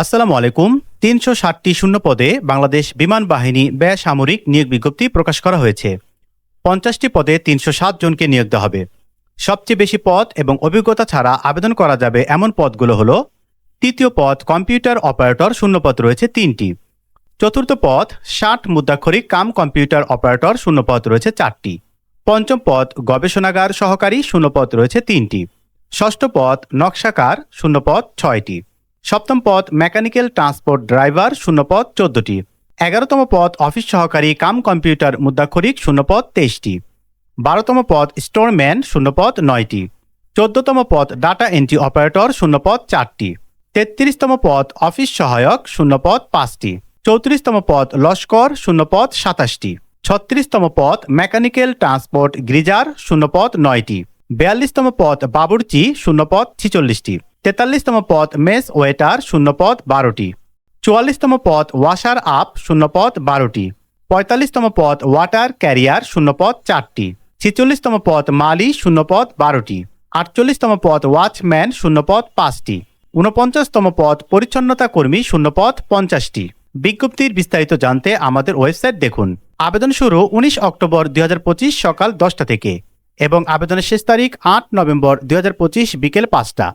আসসালামু আলাইকুম। তিনশো ষাটটি শূন্য পদে বাংলাদেশ বিমান বাহিনী বেসামরিক নিয়োগ বিজ্ঞপ্তি প্রকাশ করা হয়েছে। পঞ্চাশটি পদে তিনশো সাত জনকে নিয়োগ দেওয়া হবে। সবচেয়ে বেশি পদ এবং অভিজ্ঞতা ছাড়া আবেদন করা যাবে এমন পদগুলো হলো, তৃতীয় পদ কম্পিউটার অপারেটর শূন্যপদ রয়েছে তিনটি। চতুর্থ পদ ষাট মুদ্রাক্ষরিক কাম কম্পিউটার অপারেটর শূন্যপদ রয়েছে চারটি। পঞ্চম পদ গবেষণাগার সহকারী শূন্যপদ রয়েছে তিনটি। ষষ্ঠ পদ নকশাকার শূন্যপদ ছয়টি। সপ্তম পদ মেকানিক্যাল ট্রান্সপোর্ট ড্রাইভার শূন্যপদ চোদ্দটি। এগারোতম পদ অফিস সহকারী কাম কম্পিউটার মুদ্রাক্ষরিক শূন্যপদ তেইশটি। বারোতম পদ স্টোরম্যান শূন্যপদ নয়টি। চোদ্দতম পদ ডাটা এন্ট্রি অপারেটর শূন্যপদ চারটি। তেত্রিশতম পদ অফিস সহায়ক শূন্যপদ পাঁচটি। চৌত্রিশতম পদ লস্কর শূন্যপদ সাতাশটি। ছত্রিশতম পদ মেকানিক্যাল ট্রান্সপোর্ট গ্রিজার শূন্যপদ নয়টি। বিয়াল্লিশতম পদ বাবুর্চি শূন্যপদ ছিচল্লিশটি। তেতাল্লিশতম পদ মেস ওয়েটার শূন্যপদ বারোটি। চুয়াল্লিশতম পদ ওয়াশার আপ শূন্যপদ বারোটি। পঁয়তাল্লিশতম পদ ওয়াটার ক্যারিয়ার শূন্যপদ চারটি। ছিচল্লিশতম পদ মালি শূন্যপদ বারোটি। আটচল্লিশতম পদ ওয়াচম্যান শূন্যপদ পাঁচটি। ঊনপঞ্চাশতম পদ পরিচ্ছন্নতা কর্মী শূন্যপদ পঞ্চাশটি। বিজ্ঞপ্তির বিস্তারিত জানতে আমাদের ওয়েবসাইট দেখুন। আবেদন শুরু উনিশ অক্টোবর দুই হাজার পঁচিশ সকাল দশটা থেকে এবং আবেদনের শেষ তারিখ আট নভেম্বর দুই হাজার পঁচিশ বিকেল পাঁচটা।